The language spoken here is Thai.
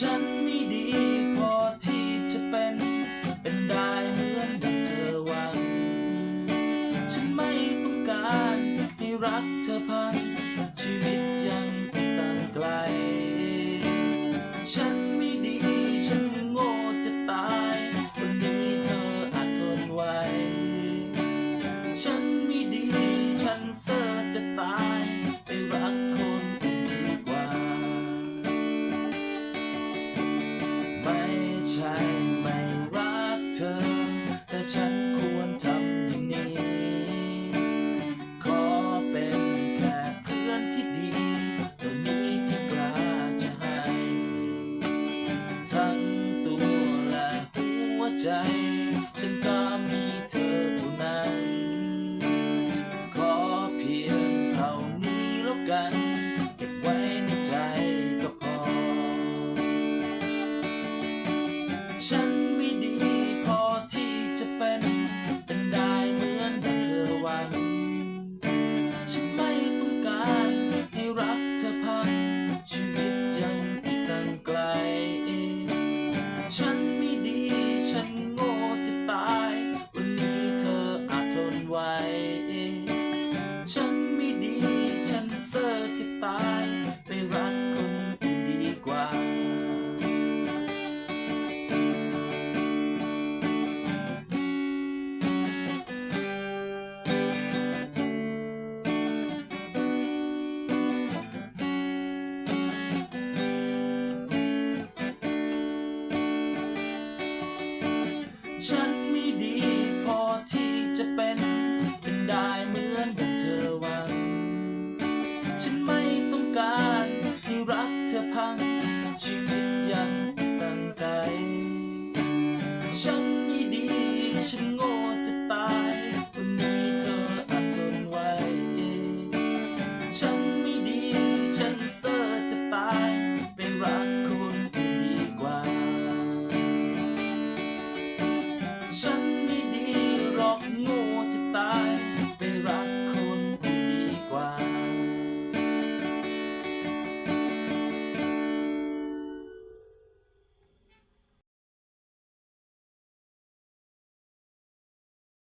ฉันไม่ดีพอที่จะเป็นเป็นได้เหมือนกังเธอหวัง ฉันไม่ต้องการให้รักเธอพันชีวิต time. ฉัน